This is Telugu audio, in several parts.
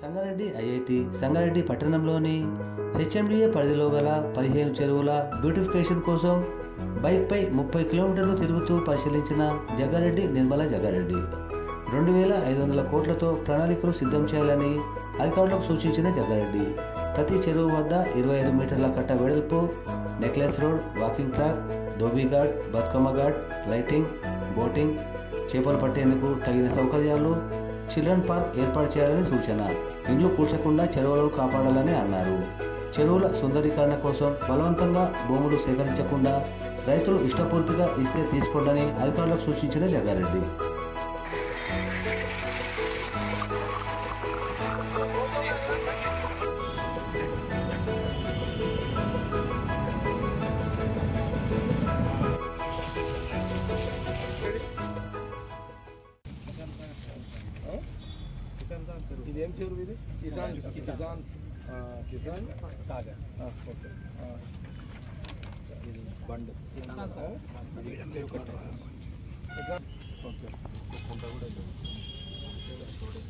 సంగారెడ్డి ఐఐటి సంగారెడ్డి పట్టణంలోని హెచ్ఎండిఏ పరిధిలో గల పదిహేను చెరువుల బ్యూటిఫికేషన్ కోసం బైక్పై ముప్పై కిలోమీటర్లు తిరుగుతూ పరిశీలించిన జగ్గారెడ్డి నిర్మల జగ్గారెడ్డి. రెండు వేల ఐదు వందల కోట్లతో ప్రణాళికలు సిద్ధం చేయాలని అధికారులకు సూచించిన జగ్గారెడ్డి. ప్రతి చెరువు వద్ద ఇరవై ఐదు మీటర్ల కట్ట వెడల్పు necklace road walking track Dhobi Ghat Bathukamma Ghat lighting boating చేపలు పట్టేందుకు తగిన సౌకర్యాలు చిల్డ్రన్ పార్క్ ఏర్పాటు చేయాలని సూచన. ఇండ్లు కూల్చకుండా చెరువులను కాపాడాలని అన్నారు. చెరువుల సుందరీకరణ కోసం బలవంతంగా భూములు సేకరించకుండా రైతులు ఇష్టపూర్తిగా ఇస్తే తీసుకోండని అధికారులకు సూచించిన జగారెడ్డి కిసాన్ కిసాన్ ఆ, కిసాన్ సాగర్ ఓకే బండ్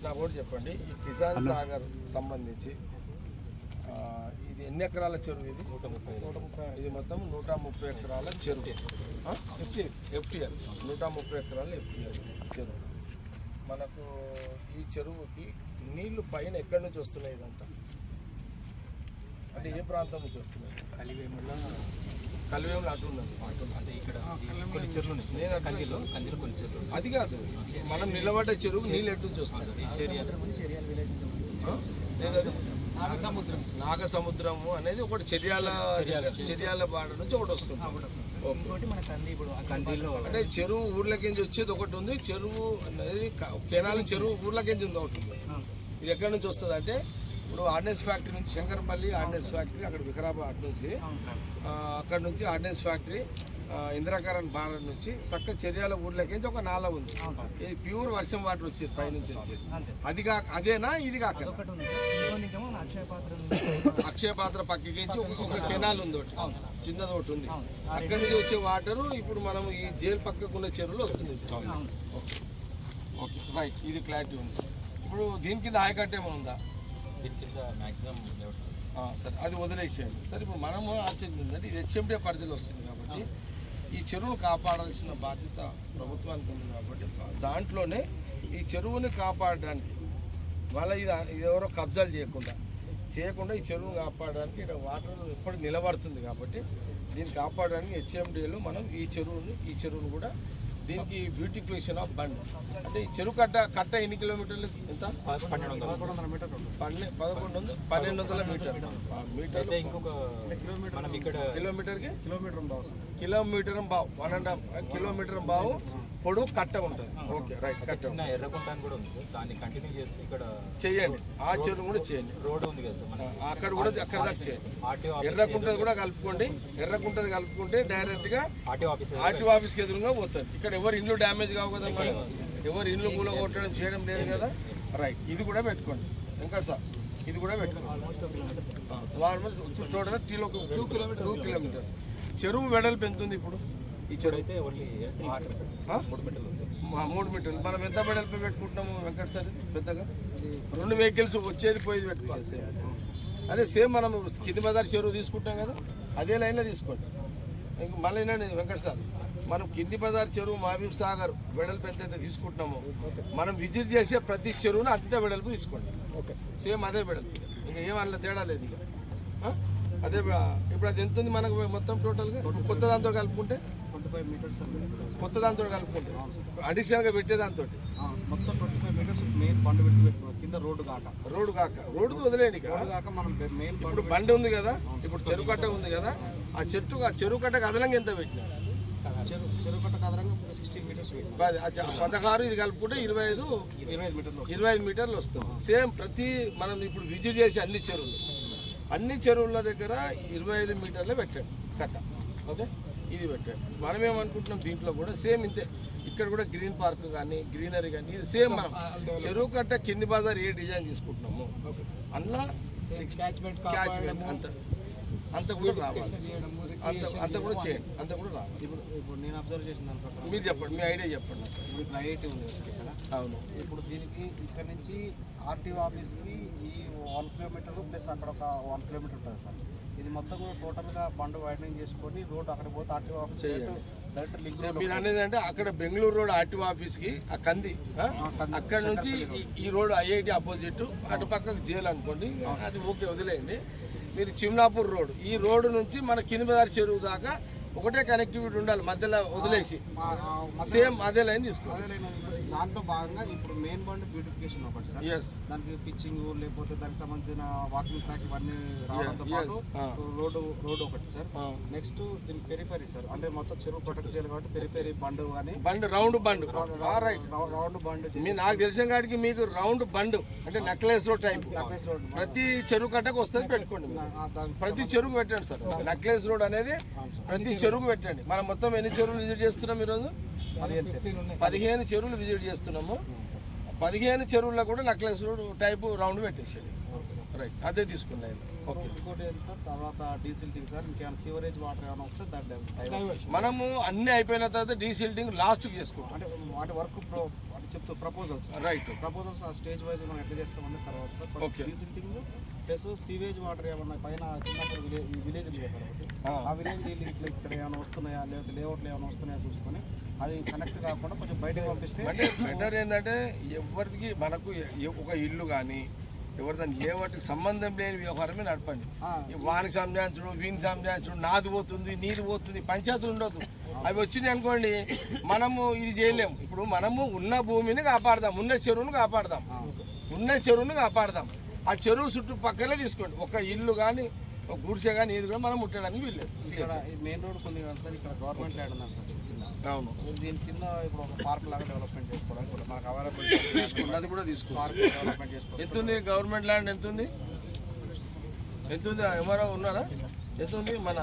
నాకు కూడా చెప్పండి. ఈ కిసాన్ సాగర్ సంబంధించి ఆ, ఇది ఎన్ని ఎకరాల చెరువు ఇది? నూట ముప్పై. ఇది మొత్తం నూట ముప్పై ఎకరాల చెరువు. ఎఫ్టీఎల్ నూట ముప్పై ఎకరాల ఎఫ్టీఎల్ చెరువు. మనకు ఈ చెరువుకి నీళ్ళు పైన ఎక్కడి నుంచి వస్తున్నాయి ఇదంతా? అంటే ఏ ప్రాంతం నుంచి వస్తున్నాయి? కలివేముల కలివేములు అటు ఉన్నది. అంటే ఇక్కడ కొన్ని చెరువులు నేను కందిలో కందిలో కొన్ని చెరువులు. అది కాదు. మనం నిలబడ్డ చెరువు నీళ్ళు ఎటు నుంచి వస్తున్నాయి ఏదది? నాగసముద్రము అనేది ఒకటి చర్యాల చర్యాల బాడ నుంచి ఒకటి వస్తుంది. అంటే చెరువు ఊర్లకించి వచ్చేది ఒకటి ఉంది. చెరువు అనేది కెనాల్ చెరువు ఊర్లకించి ఉంది ఒకటి ఉంది. ఇది ఎక్కడి నుంచి వస్తుంది అంటే ఇప్పుడు ఆర్డినెన్స్ ఫ్యాక్టరీ నుంచి శంకరపల్లి ఆర్డినెన్స్ ఫ్యాక్టరీ అక్కడ వికారాబాద్ నుంచి అక్కడ నుంచి ఆర్డినెన్స్ ఫ్యాక్టరీ ఇందిరాకరణ్ భారత్ నుంచి చక్క చర్యాల ఊర్లకించి ఒక నాల ఉంది. ఇది ప్యూర్ వర్షం వాటర్ వచ్చేది పైనుంచి వచ్చేది. అది కాక అదేనా? ఇది కాక ఒకటి ఉంది ఇంకోటి ఇంకేమో మన అక్షయ పాత్ర ఉంది. అక్షయ పాత్ర పక్కకించి ఒక కెనాల్ ఉంది. ఒకటి చిన్నది ఒకటి ఉంది. అక్కడి నుంచి వచ్చే వాటర్ ఇప్పుడు మనం ఈ జైలు పక్కకు ఉన్న చెరువులో వస్తుంది. ఓకే. రైట్. ఇది క్లారిటీ ఉంది. ఇప్పుడు దీని కింద ఆయకట్ట ఏమైనా ఉందా? దీని మ్యాక్సిమం సరే అది వదిలేసేయండి. సరే ఇప్పుడు మనము ఆలోచించిందంటే ఇది హెచ్ఎండే పరిధిలో వస్తుంది కాబట్టి ఈ చెరువును కాపాడాల్సిన బాధ్యత ప్రభుత్వానికి ఉంది కాబట్టి దాంట్లోనే ఈ చెరువుని కాపాడడానికి వాళ్ళ ఇది ఎవరో కబ్జాలు చేయకుండా చేయకుండా ఈ చెరువును కాపాడడానికి ఇక్కడ వాటర్ ఎప్పుడు నిలబడుతుంది కాబట్టి దీన్ని కాపాడడానికి హెచ్ఎండిలో మనం ఈ చెరువుని ఈ చెరువును కూడా దీనికి బ్యూటిఫికేషన్ ఆఫ్ బండ్ అంటే ఈ చెరువు కట్ట కట్ట ఎన్ని కిలోమీటర్లు? ఎంత? పన్నెండు వందల. మీటర్లు. పన్నె పదకొండు వందల? పన్నెండు వందల మీటర్. మీటర్. అయితే ఇంకొక మనం ఇక్కడ కిలోమీటర్కి? కిలోమీటర్ బావు కిలోమీటర్ బావు. వన్ అండ్ హాఫ్ కిలోమీటర్ బావు పొడవు కట్ట ఉంటుంది. ఓకే రైట్ కట్ట చిన్న ఎర్రకుంట అని కూడా ఉంది సార్. దాన్ని కంటిన్యూ చేస్తే ఇక్కడ చేయండి. ఆ చెరువు కూడా చేయండి. రోడ్ ఉంది కదా సార్ అక్కడ కూడా అక్కడ దాకా చేయండి. ఆర్టీఓ ఎర్రకుంటది కూడా కలుపుకోండి. ఎర్రకుంటది కలుపుకుంటే డైరెక్ట్గా ఆర్టీఓ ఆఫీస్ ఆర్టీఓ ఆఫీస్కి ఎదురుగా పోతుంది. ఇక్కడ ఎవరు ఇండ్లు డ్యామేజ్ కావు కదా ఎవరు ఇండ్లు కూల కొట్టడం చేయడం లేదు కదా? రైట్ ఇది కూడా పెట్టుకోండి. ఇంకా సార్ ఇది కూడా పెట్టుకోండి. Total two kilometer two kilometers చెరువు వెడల్పు ఎంత ఉంది ఇప్పుడు? ఈ చెరువు. అయితే? మూడు మీటర్లు మనం ఎంత వెడల్పు పెట్టుకుంటున్నాము వెంకట సార్? పెద్దగా? రెండు వెహికల్స్ వచ్చేది పోయేది పెట్టుకోవాలి సేమ్ అదే సేమ్ మనం కింది బజార్ చెరువు తీసుకుంటాం కదా అదే లైన్లో తీసుకోండి. ఇంక మళ్ళీ వెంకట సార్ మనం కింది బజార్ చెరువు మహబూబ్ సాగర్ వెడల్పు ఎంతైతే తీసుకుంటున్నామో మనం విజిట్ చేసే ప్రతి చెరువును అంతే వెడల్పు తీసుకోండి. సేమ్ అదే వెడల్పు. ఇంకా ఏం అందులో తేడా లేదు ఇక? అదే ఇప్పుడు అది ఎంత ఉంది మనకు మొత్తం టోటల్గా కొత్త దాంతో కలుపుకుంటే? కొత్త దాంతో కలుపుకుంటే. అడిషనల్గా పెట్టే దాంతో మొత్తం twenty five meters main bund పెట్టి కింద రోడ్డు కాక. రోడ్డు కాక. రోడ్డు వదిలేండి కాక మనం మెయిన్ ఇప్పుడు బండి ఉంది కదా? ఇప్పుడు చెరువు కట్ట ఉంది కదా? ఆ చెట్టు ఆ చెరువు కట్టకు అదనంగా ఎంత పెట్టినా పదహారు ఇది కలుపుకుంటే ఇరవై ఐదు ఇరవై ఐదు మీటర్లు వస్తుంది. సేమ్ ప్రతి మనం ఇప్పుడు విజిట్ చేసే అన్ని చెరువులు. అన్ని చెరువుల దగ్గర ఇరవై ఐదు మీటర్లే పెట్టండి కట్ట. ఓకే? ఇది పెట్టండి. మనం ఏమనుకుంటున్నాం దీంట్లో కూడా సేమ్ ఇంతే. ఇక్కడ కూడా గ్రీన్ పార్క్ కానీ గ్రీనరీ కానీ ఇది సేమ్ మనం చెరువు కట్ట కింది బజార్ ఏ డిజైన్ తీసుకుంటున్నాము. అందులో క్యాచ్మెంట్ అంత అంత కూడా రావాలి. అంత అంత కూడా చేయండి. అంత కూడా రావాలి ఇప్పుడు ఇప్పుడు నేను అబ్జర్వ్ చేసిన దాని ప్రకారం మీరు చెప్పండి మీ ఐడియా చెప్పండి. ఇప్పుడు ఐఐటి ఉంది ఇక్కడ. అవును. ఇప్పుడు దీనికి ఇక్కడ నుంచి ఆర్టీఓ ఆఫీస్కి ఈ వన్ కిలోమీటర్ ప్లస్ అక్కడ ఒక వన్ కిలోమీటర్ ఉంటుంది సార్. ఇది మొత్తం కూడా టోటల్గా బండ్ వైడనింగ్ చేసుకొని రోడ్ అక్కడ పోతే ఆర్టీఓ ఆఫీస్ చేయండి. డైరెక్ట్ లింక్ సో మీరు అనేది అంటే అక్కడ బెంగళూరు రోడ్ ఆర్టీఓ ఆఫీస్కి ఆ కంది. అక్కడ నుంచి ఈ- రోడ్ ఐఐటి ఆపోజిట్ అటు పక్కకు జైలు అనుకోండి అది ఓకే వదిలేయండి. మీరు చిమ్నాపూర్ రోడ్. ఈ రోడ్డు నుంచి మన కింది చెరువు దాకా ఒకటే కనెక్టివిటీ ఉండాలి మధ్యలో వదిలేసి. సేమ్ అదే లైన్ ఉంది. దాంట్లో భాగంగా ఇప్పుడు మెయిన్ బండ్ బ్యూటిఫికేషన్ ఒకటి సార్. దానికి పిచ్చింగ్ లేకపోతే దానికి సంబంధించిన వాకింగ్ ట్రాక్ ఇవన్నీ రావడంతో yes. పాటు ఆ. రోడ్డు రోడ్డు ఒకటి సార్. నెక్స్ట్ దీని పెరిఫెరీ సార్. అంటే మొత్తం చెరువు ప్రొటెక్ట్ చేయాలి కాబట్టి పెరిఫెరీ బండ్ కానీ bund round bund right round bund మీ నాకు తెలిసిన కాడికి మీకు రౌండ్ బండ్ అంటే necklace road type necklace road ప్రతి చెరువు కట్టకు వస్తుంది పెట్టుకోండి. దానికి ప్రతి చెరువు పెట్టండి సార్. నెక్లెస్ రోడ్ అనేది ప్రతి చెరువుకు పెట్టండి. మనం మొత్తం ఎన్ని చెరువులు విజిట్ చేస్తున్నాం ఈరోజు? పదిహేను చెరువులు. విజిట్ చేస్తున్నాము. పదిహేను చెరువుల్లో కూడా నెక్లెస్ టైప్ రౌండ్ పెట్టేసేయండి. రైట్ అదే తీసుకున్నాయి ఓకే. ఇంకోటి సార్? తర్వాత డీసిల్టింగ్ సార్ ఇంకేమైనా సీవరేజ్ వాటర్ ఏమైనా వస్తే దాన్ని. మనము అన్ని అయిపోయిన తర్వాత డీసిల్టింగ్ లాస్ట్ చేసుకుంటాం. అంటే వాటి వర్క్ చెప్తూ ప్రపోజల్స్ రైట్ ప్రపోజల్స్ ఆ స్టేజ్ వైజ్ మనం ఎట్లా చేస్తామని తర్వాత sir. Okay. Desilting plus sewage water ఏమన్నా పైన చిన్నప్పుడు విలేజ్ విలేజ్. ఆ. విలేజ్ నీళ్ళు ఇట్లా ఇక్కడ ఏమైనా వస్తున్నాయా? లేకపోతే లేఅవుట్లు ఏమైనా వస్తున్నాయా చూసుకొని అది కనెక్ట్ కాకుండా కొంచెం బయటకు పంపిస్తే అంటే బెటర్ ఏంటంటే ఎవరికి మనకు ఒక ఇల్లు కానీ ఎవరి దాన్ని ఏ వాటికి సంబంధం లేని వ్యవహారమే నడపండి. వానికి సంజాయించడం వీనికి సంజాయించడం నాది పోతుంది నీది పోతుంది పంచాయతీలు ఉండదు. అవి వచ్చినాయి అనుకోండి మనము ఇది చేయలేము. ఇప్పుడు మనము ఉన్న భూమిని కాపాడదాం ఉన్న చెరువును కాపాడదాం. ఉన్న చెరువును కాపాడదాం. ఆ చెరువు చుట్టుపక్కలే తీసుకోండి. ఒక ఇల్లు కానీ ఒక గుడిసె కానీ ఏది కూడా మనం ముట్టడానికి వీల్లేదు. ఈ మెయిన్ రోడ్ కొన్ని కదా సార్ ఇక్కడ గవర్నమెంట్ ల్యాండ్. అవును. మీరు దీని కింద ఇప్పుడు ఒక పార్క్ లాగా డెవలప్మెంట్ చేసుకోవడానికి కూడా మనకు అవైలబుల్ అది కూడా తీసుకోండి పార్క్ డెవలప్మెంట్ చేసుకోవాలి ఎంత ఉంది గవర్నమెంట్ ల్యాండ్ ఎంత ఉంది ఎంత ఉంది ఎవరో ఉన్నారా? ఎంత ఉంది మన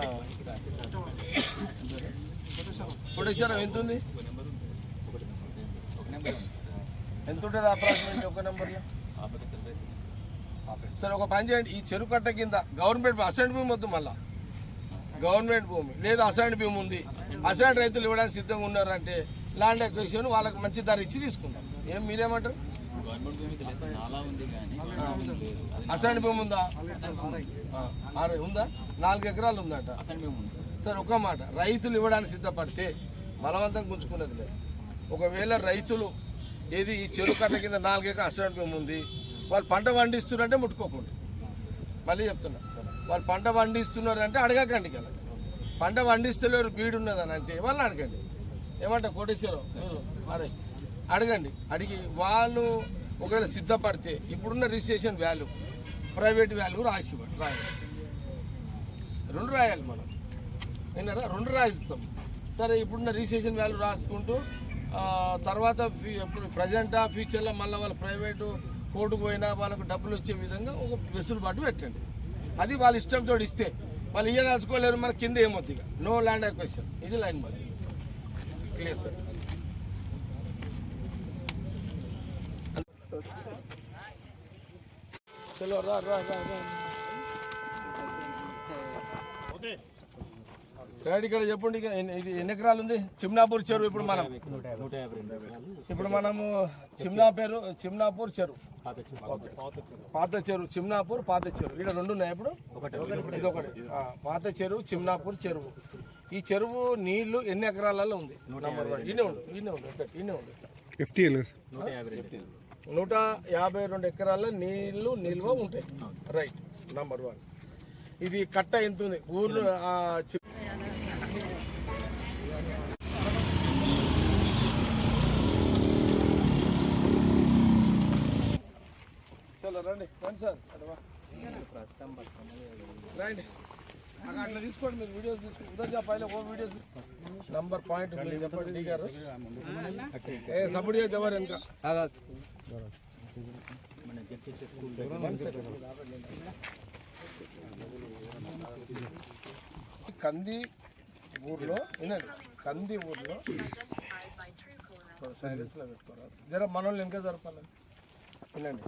కోటేశ్వరం ఎంత ఉంది ఎంత ఉంటుంది అప్రాక్సిమేట్లీ ఒక నెంబర్లో సరే ఒక పని చేయండి. ఈ చెరువు కట్ట కింద గవర్నమెంట్ అసైన్ భూమి వద్దు మళ్ళా. గవర్నమెంట్ భూమి. లేదా అసైన్ భూమి ఉంది. అసైన్ రైతులు ఇవ్వడానికి సిద్ధంగా ఉన్నారంటే ల్యాండ్ ఎక్వేషన్ వాళ్ళకి మంచి ధర ఇచ్చి తీసుకుందాం ఏం మీరేమంటారు? అసైన్ భూమి ఉందా ఉందా నాలుగు ఎకరాలు ఉందట. సార్ ఒక మాట. రైతులు ఇవ్వడానికి సిద్ధపడితే బలవంతం గుంజుకున్నది లేదు. ఒకవేళ రైతులు ఏది ఈ చెరువు కట్ట కింద నాలుగు ఎకరాలు అసైన్ భూమి ఉంది వాళ్ళు పంట పండిస్తున్నారంటే ముట్టుకోకుండా. మళ్ళీ చెప్తున్నా. వాళ్ళు పంట పండిస్తున్నారు అంటే అడగకండి కదా పంట పండిస్తలేరు బీడు ఉన్నదని అంటే వాళ్ళని అడగండి. ఏమంటే కోటేశ్వరం మరి అడగండి. అడిగి వాళ్ళు ఒకవేళ సిద్ధపడితే ఇప్పుడున్న రిజిస్ట్రేషన్ వాల్యూ ప్రైవేట్ వాల్యూ రాసి రాయాలి రెండు రాయాలి మనం. విన్నారా? రెండు రాసిస్తాం సరే ఇప్పుడున్న రిజిస్ట్రేషన్ వాల్యూ రాసుకుంటూ తర్వాత ఇప్పుడు ప్రజెంటా ఫ్యూచర్లో మళ్ళీ వాళ్ళ ప్రైవేటు కోర్టుకు పోయినా వాళ్ళకు డబ్బులు వచ్చే విధంగా ఒక వెసులుబాటు పెట్టండి. అది వాళ్ళ ఇష్టంతో ఇస్తే వాళ్ళు ఇయ్యదలుచుకోలేరు మన కింద ఏమొద్ది ఇక? నో ల్యాండ్ అక్వేషన్ ఇది లైన్ మరి. క్లియర్ చలో రా రా రా రా. డాడీ ఇక్కడ చెప్పండి ఇది ఎన్ని ఎకరాలు ఉంది? చిమ్నాపూర్ చెరువు ఇప్పుడు మనం. ఇప్పుడు మనము చిమ్నా పేరు చిమ్నాపూర్ చెరువు. పాత చెరువు చిమ్నాపూర్ పాత చెరువు. ఇక్కడ రెండు ఉన్నాయి ఇప్పుడు. ఇది ఒకటి. పాత చెరువు చిమ్నాపూర్ చెరువు. ఈ చెరువు నీళ్ళు ఎన్ని ఎకరాలలో ఉంది? నంబర్ వన్ ఇన్నే ఉంది ఇన్నే ఉంది ఒకటి, ఇన్నే ఉంది ఫిఫ్టీ నూట యాభై రెండు ఎకరాల నీళ్ళు నిల్వ ఉంటాయి. రైట్ నంబర్ వన్ ఇది కట్ట ఎంత ఉంది? ఊర్లో రండి రండి సార్. రండి. అట్లా తీసుకోండి మీరు వీడియోస్ తీసుకోండి ఉదయం పైన ఓ వీడియోస్ నంబర్ పాయింట్ చెప్పండి డి గారు. ఏ సపోర్ట్ చేసి ఎవరు ఇంకా కంది ఊర్లో వినండి. కంది ఊర్లో సైలెన్స్లో పెట్టుకోరా? జర మనోళ్ళు ఇంకా జరపాలి వినండి.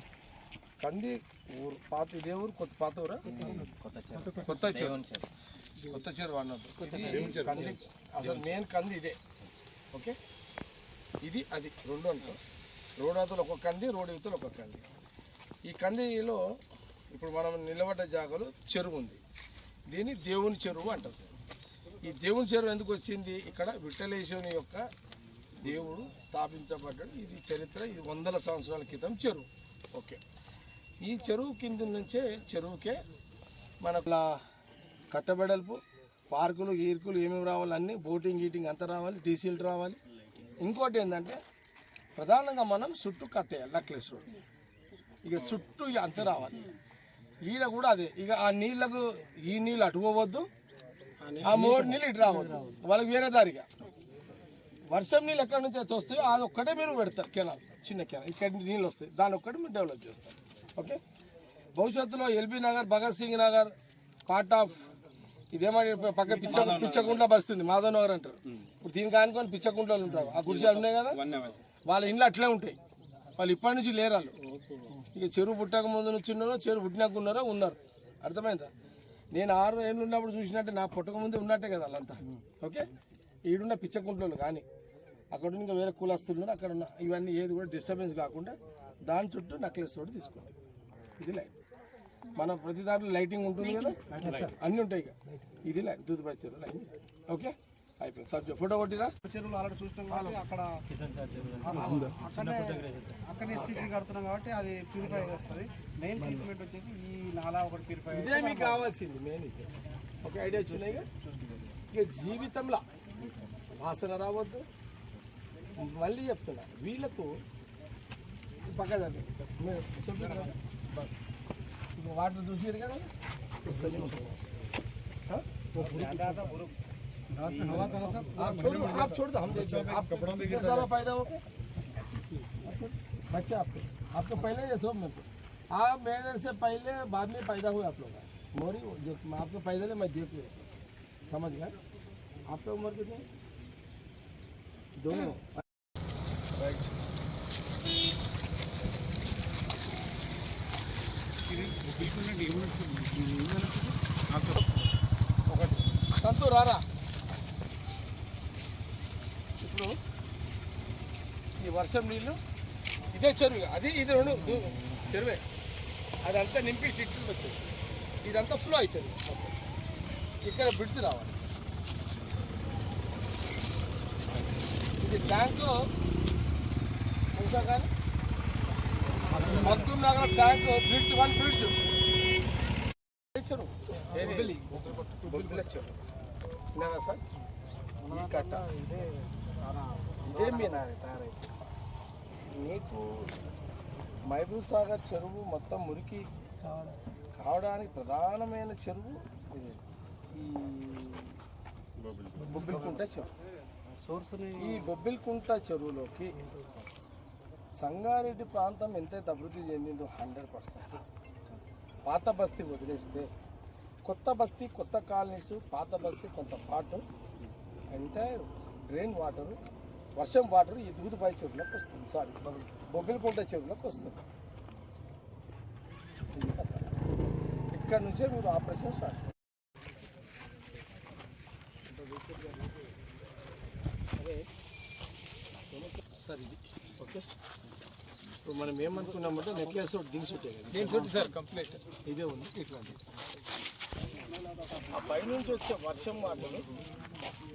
కంది ఊరు పాత ఇదే ఊరు కొత్త పాత ఊరా? కొత్త చెరువు. కొత్త చెరువు. అన్నట్టు. ఇది కంది. అసలు మెయిన్ కంది ఇదే. ఓకే? ఇది అది రెండు అంటారు. రోడ్ అవతల ఒక కంది రోడ్ అవతల ఒక కంది. ఈ కందిలో ఇప్పుడు మనం నిలబడ్డ జాగాలో చెరువు ఉంది. దీన్ని దేవుని చెరువు అంటారు. ఈ దేవుని చెరువు ఎందుకు వచ్చింది? ఇక్కడ విఠలేశ్వరుని యొక్క దేవుడు స్థాపించబడ్డాడు. ఇది చరిత్ర. ఇది వందల సంవత్సరాల క్రితం చెరువు. ఓకే. ఈ చెరువు కింద నుంచే చెరువుకే మనకు కట్టబెడల్పు పార్కులు గీర్కులు ఏమేమి రావాలి అన్నీ బోటింగ్ గీటింగ్ అంతా రావాలి టీసీలు రావాలి. ఇంకోటి ఏంటంటే ప్రధానంగా మనం చుట్టూ కట్టేయాలి నక్లెస్ రోడ్. ఇక చుట్టూ ఇక అంత రావాలి. ఈడ కూడా అదే ఇక ఆ నీళ్ళకు ఈ నీళ్ళు అటు పోవద్దు ఆ మూడు నీళ్ళు ఇటు రావద్దు. వాళ్ళకి వేరే దారిగా వర్షం నీళ్ళు ఎక్కడి నుంచి అయితే వస్తాయో అది ఒక్కటే మీరు పెడతారు కెనాల్ చిన్న కెనాల్. ఇక్కడ నీళ్ళు వస్తాయి దాని ఒక్కటి మీరు డెవలప్ చేస్తారు. ఓకే? భవిష్యత్తులో LB Nagar Bhagat Singh Nagar part of ఇదేమని పక్క పిచ్చ పిచ్చకుంట బస్తుంది మాధవ్ నగర్ అంటారు. ఇప్పుడు దీనికి ఆనుకొని పిచ్చకుంటలు ఉంటారు. ఆ గుడిసెలు ఉన్నాయి కదా? వాళ్ళ ఇండ్లు అట్లే ఉంటాయి. వాళ్ళు ఇప్పటి నుంచి లేరు వాళ్ళు. ఇక చెరువు పుట్టక ముందు నుంచి ఉన్నారో చెరువు పుట్టినాక ఉన్నారో ఉన్నారు. అర్థమైందా? నేను ఆరు ఏళ్ళు ఉన్నప్పుడు చూసినట్టే నా పుట్టక ముందే ఉన్నట్టే కదా వాళ్ళంతా. ఓకే? ఈడున్న పిచ్చకుంటలు కానీ అక్కడ ఇంకా వేరే కులస్తున్నారు అక్కడ ఉన్న ఇవన్నీ ఏది కూడా డిస్టర్బెన్స్ కాకుండా దాని చుట్టూ నక్లెస్ రోడ్ తీసుకోండి. ఇది లైట్ మన ప్రతి దాంట్లో లైటింగ్ ఉంటుంది కదా? అన్నీ ఉంటాయి ఇక. ఇది లైట్ దూదుపై చెరువు లైన్. ఓకే? అయిపోయింది. సబ్జెక్ట్ ఫోటో కొట్టిరా? చెరువులు ఆల్రెడీ చూసినాం కాబట్టి అక్కడ అక్కడే అక్కడనే స్ట్రీట్ కడుతున్నాం కాబట్టి అది ప్యూరిఫై వస్తుంది మెయిన్ ట్రీట్మెంట్ వచ్చేసి ఈ నాలా ఒకటి ప్యూరిఫై ఇదే మీకు కావాల్సింది మెయిన్ ఇది. ఒక ఐడియా వచ్చింది ఇక? ఇక జీవితంలో. వాసన రావద్దు. మళ్ళీ చెప్తున్నా. వీళ్ళకు वो वाट दूसरी जगह ना वो ज़्यादा था पूरा रात में हवा करा सब आप छोड़ आप छोड़ दो हम देखते हैं आप कपड़ों में कितना ज़्यादा फ़ायदा हो बच्चा आपको आपको पहले ये सब मत आप मेरे से पहले बाद में पैदा हुए आप लोग मोरी जो मैं आपको पैदा ले मैं देख लिया समझ गए आपका उम्र कितनी दोनों राइट ఒకటి సంతూ రారా. ఇప్పుడు ఈ వర్షం నీళ్ళు ఇదే చెరువు అది ఇది రెండు దూ- చెరువే. అదంతా నింపి ఇటు వచ్చేస్తుంది ఇదంతా ఫ్లో అవుతుంది ఇక్కడ బ్రిడ్జ్ రావాలి. ఇది ట్యాంకు చూసా కానీ? మొత్తం నగర ట్యాంకు బ్రిడ్జ్ వన్ బ్రిడ్జ్ చెరువు బొబ్బిలి విన్నారా సార్? ఈ కట్ట. ఇదే మీ నాది తయారైంది. మీకు మైదూర్ సాగర్ చెరువు మొత్తం మురికి కావడానికి ప్రధానమైన చెరువు ఇది. ఈ బొబ్బిలికుంట చెరువు. సోర్స్ని ఈ బొబ్బిలికుంట చెరువులోకి సంగారెడ్డి ప్రాంతం ఎంతైతే అభివృద్ధి చెందిందో హండ్రెడ్ పర్సెంట్. పాత బస్తీ వదిలేస్తే కొత్త బస్తీ కొత్త కాలనీస్ పాత బస్తీ కొంత పాటు ఎంటైర్ డ్రైన్ వాటర్ వర్షం వాటర్ ఈ దూదుపై చెరువులోకి వస్తుంది. సారీ బొబ్బిలికుంట చెరువులోకి వస్తుంది. ఇక్కడ నుంచే మీరు ఆపరేషన్ స్టార్ట్ సార్. ఇది ఓకే. ఇప్పుడు మనం ఏమనుకున్నామంటే నెక్లెస్ దిగి చుట్టే దీని చుట్టూ సార్ కంప్లీట్. ఇదే ఉంది ఇట్లాంటి ఆ పైనుంచి వచ్చే వర్షం వాటర్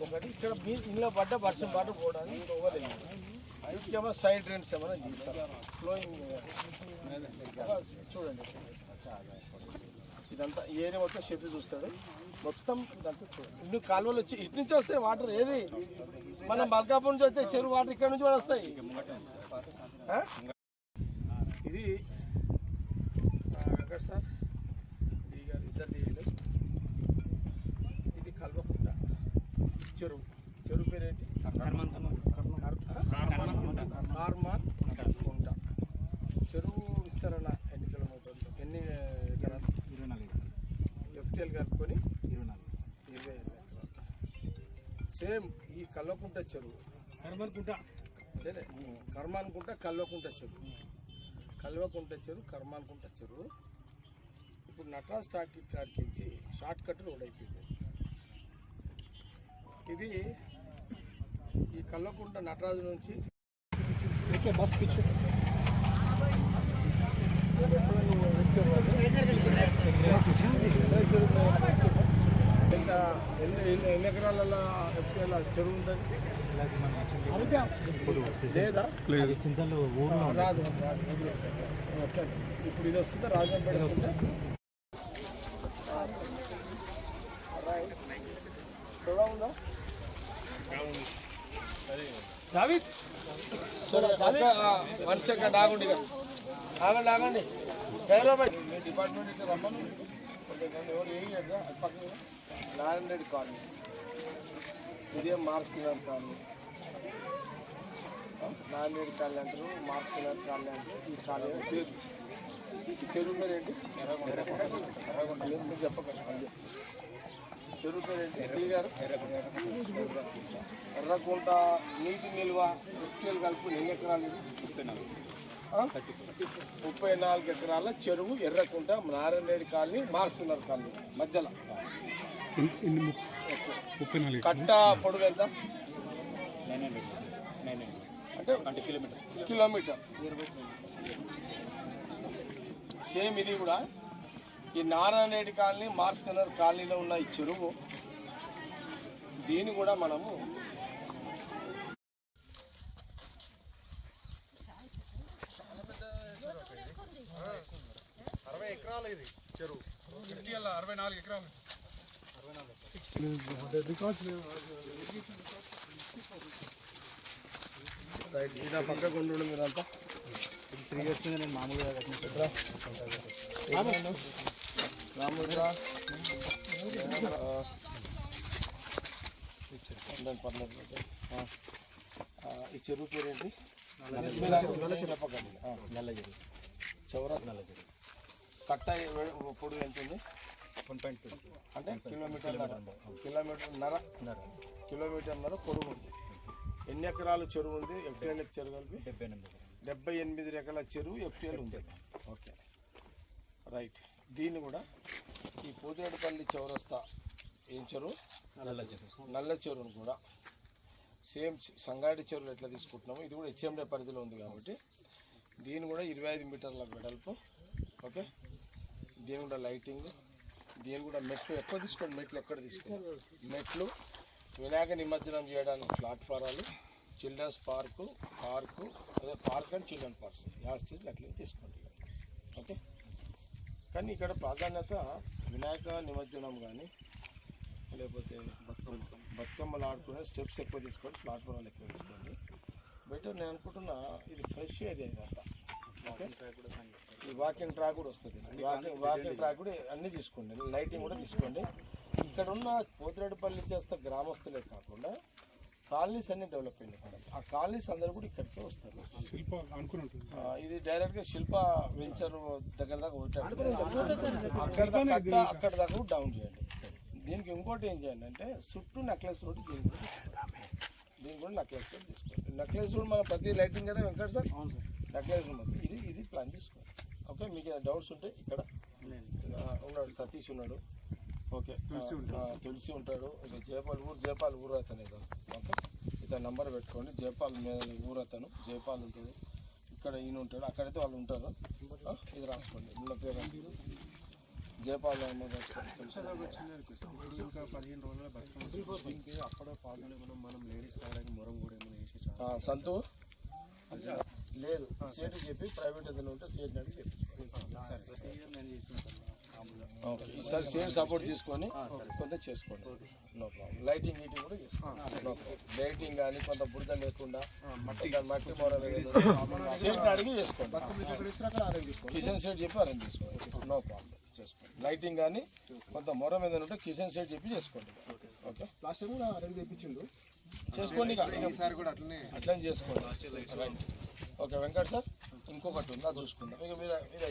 ఒకటి ఇక్కడ మీ ఇంట్లో పడ్డ వర్షం వాటర్ పోవడానికి ఓవర్ ఏమో సైడ్ డ్రైన్స్ ఏమైనా తీస్తారు? ఫ్లోయింగ్ చూడండి. ఇదంతా ఏరియా మొత్తం షెఫ్ చూస్తాడు మొత్తం ఇదంతా చూడండి. ఇన్ని కాలువలు వచ్చి ఇటు నుంచి వస్తాయి వాటర్ ఏది? మనం మల్కాపూర్ నుంచి వస్తే చెరువు వాటర్ ఇక్కడ నుంచి కూడా వస్తాయి? ఇది వెంకట్ సార్? ఈ గారు ఇద్దరు డీలు. ఇది కల్వకుంట చెరువు. చెరువు పేరు ఏంటి కార్మాన్ కుంట. చెరువు విస్తరణ ఎన్ని కిలోమీటర్లు ఎన్ని ఎకరాలు? ఇరవై నాలుగు ఎఫ్టీఎల్ కలుపుకొని ఇరవై నాలుగు ఇరవై ఎకరాలు. సేమ్ ఈ కల్వకుంట చెరువు. కర్మనుకుంటా అదేలే కర్మానుకుంట కల్వకుంట చెరువు. కల్వకుంట చెరువు కర్మానుకుంట చెరువు. ఇప్పుడు నటరాజ్ టాకీ కాడికి షార్ట్ కట్ రోడ్ అయిపోయింది. ఇది ఈ కల్లకుంట నటరాజు నుంచి బస్ ఎంత ఎన్ని ఎన్ని ఎకరాల చెరువు ఉంటుంది లేదా. రాదు ఇప్పుడు ఇది వస్తుందా? రాజంపేట వస్తుందా? ఉందా వన్ సెకండ్ ఆగండి. ఆగండి ఆగండి. హైదరాబాద్ డిపార్ట్మెంట్ ఇస్తే రమ్మని. కొంచెం ఎవరు ఏం చేద్దా? అది పక్కన. నారాయణ రెడ్డి కాలనీ. ఇదే మార్క్స్ కిలర్ కాలనీ. నారాయణ రెడ్డి కాలనీ అంటారు మార్క్స్ కిలర్ కాలనీ అంటారు ఈ కాలనీ పేరు ఈ చెరువు పేరు ఏంటి? చెప్పకండి. చెరువు పేరు ఏంటి? ఎల్లి గారు ఎర్రకుంట నీటి నిల్వ ఎఫ్టీఎల్ కలిపి ఎన్ని ఎకరాలు? ముప్పై నాలుగు ఎకరాల చెరువు ఎర్రకుంట నారాయణ రెడ్డి కాలనీ మార్చున్నారు కాలనీ మధ్యలో. కట్ట పొడుగు ఎంత? అంటే అంటే కిలోమీటర్. కిలోమీటర్. సేమ్ ఇది కూడా. ఈ నారాయణ రెడ్డి కాలనీ మార్చుకున్నారు కాలనీలో ఉన్న ఈ చెరువు. దీన్ని కూడా మనము అరవై ఎకరాలు ఇది చెరువు. అరవై నాలుగు ఎకరాలు. రైట్ ఇలా పక్కకు ఉండు మీరంతా త్రీ ఇయర్స్ మీద నేను మామూలుగా రాముద్ర పర్లేదు ఆ. ఆ, ఈ చెరువు పేరేంటి నల్ల చిన్నపకండి నల్ల చెరువు చౌరా నల్ల చెరువు కట్ట ఏ- పొడుగు ఎంత ఉంది వన్ పాయింట్ అంటే కిలోమీటర్ కిలోమీటర్ నర కిలోమీటర్ నర పొడుగు ఉంది ఎన్ని ఎకరాలు చెరువు ఉంది? ఎఫ్టీఎల్ చెరువు కలిపి డెబ్బై ఎనిమిది డెబ్బై ఎనిమిది ఎకరాల చెరువు ఎఫ్టీఎల్ ఉంది. ఓకే. రైట్. దీన్ని కూడా ఈ పోతిరెడ్డిపల్లి చౌరస్తా ఏం చెరువు? నల్ల చెరువు. నల్ల చెరువును కూడా సేమ్ సంగాడి చెరువులు ఎట్లా తీసుకుంటున్నామో ఇది కూడా హెచ్ఎండే పరిధిలో ఉంది కాబట్టి దీని కూడా ఇరవై ఐదు మీటర్ల వెడల్పు ఓకే? దీని కూడా లైటింగ్ దీని కూడా మెట్లు ఎక్కువ తీసుకోండి మెట్లు ఎక్కడ తీసుకోండి మెట్లు వినాయక నిమజ్జనం చేయడానికి ప్లాట్ఫారాలు చిల్డ్రన్స్ పార్కు పార్కు అదే పార్క్ అండ్ చిల్డ్రన్ పార్క్స్ యాస్టీస్ అట్లా తీసుకోండి ఓకే? కానీ ఇక్కడ ప్రాధాన్యత వినాయక నిమజ్జనం కానీ లేకపోతే బతుకమ్మ బతుకమ్మలు ఆడుకునే స్టెప్స్ ఎక్కువ తీసుకోండి ప్లాట్ఫారాలు ఎక్కువ తీసుకోండి. బెటర్ నేను అనుకుంటున్నా ఇది ఫ్రెష్ ఏరియా ఇదంతా ఓకే? ఈ వాకింగ్ ట్రాక్ కూడా వస్తుంది. వాకింగ్ వాకింగ్ ట్రాక్ కూడా అన్నీ తీసుకోండి. లైటింగ్ కూడా తీసుకోండి. ఇక్కడ ఉన్న పోతిరెడ్డిపల్లి చేస్తే గ్రామస్తులే కాకుండా కాలనీస్ అన్ని డెవలప్ అయినాయి ఇక్కడ ఆ కాలనీస్ అందరూ కూడా ఇక్కడికే వస్తారు. శిల్ప ఇది డైరెక్ట్గా శిల్ప వెంచర్ దగ్గర దాకా అక్కడ దాకా అక్కడ దాకా డౌన్ చేయండి. దీనికి ఇంకోటి ఏం చేయండి అంటే చుట్టూ నెక్లెస్ రోడ్ దీని కూడా తీసుకోండి. దీని కూడా నెక్లెస్ రోడ్ తీసుకోండి నెక్లెస్ రోడ్ మన ప్రతి లైటింగ్ కదా వెంకట సార్? నెక్లెస్ రోడ్ ఇది ఇది ప్లాన్ చేసుకోండి ఓకే మీకు ఏదైనా డౌట్స్ ఉంటే ఇక్కడ ఉన్నాడు సతీష్ ఉన్నాడు. ఓకే. తులసి ఉంటాడు. ఇక జయపాల్ ఊరు జయపాల్ ఊరు అతను ఇదో ఓకే. ఇతను నంబర్ పెట్టుకోండి. జయపాల్ మీద ఊరు అతను జయపాల్ ఉంటాడు ఇక్కడ ఈయన ఉంటాడు. అక్కడైతే వాళ్ళు ఉంటారు. ఇది రాసుకోండి. ఉన్న పేరు. జయపాల్ తులసి ఇంకా పదిహేను రోజుల బతుకమ్మ అప్పుడే పాల్గొనే మనం మనం లేడీస్ కావడానికి మొరం కూడా ఏమైనా వేసి సంతు? లేదు. సీట్ చెప్పి ప్రైవేట్ ఏదైనా ఉంటే సీట్ తెప్పించుకోండి. ప్రతి ఇయర్ నేను చేస్తుంటాను ఈసారి సేమ్ సపోర్ట్ తీసుకొని కొంత చేసుకోండి. నో ప్రాబ్లం లైటింగ్ గీటింగ్ కూడా చేసుకోండి. లైటింగ్ కానీ కొంత బురద లేకుండా కొంత మట్టి మొర సీట్ అడిగి చేసుకోండి. కిచెన్ సెట్ చెప్పి అరేంజ్ చేసుకోండి. నో ప్రాబ్లం చేసుకోండి. లైటింగ్ కానీ కొంత మొర మీద ఉంటే కిచెన్ సెట్ చెప్పి చేసుకోండి. ఓకే లాస్ట్ టైం కూడా అరేంజ్ చేయించిండు. చేసుకోండి అట్లనే అట్లనే చేసుకోండి. ఓకే వెంకట్ సార్ ఇంకొకటి ఉందా? చూసుకుందాం. ఇక మీరు మీరు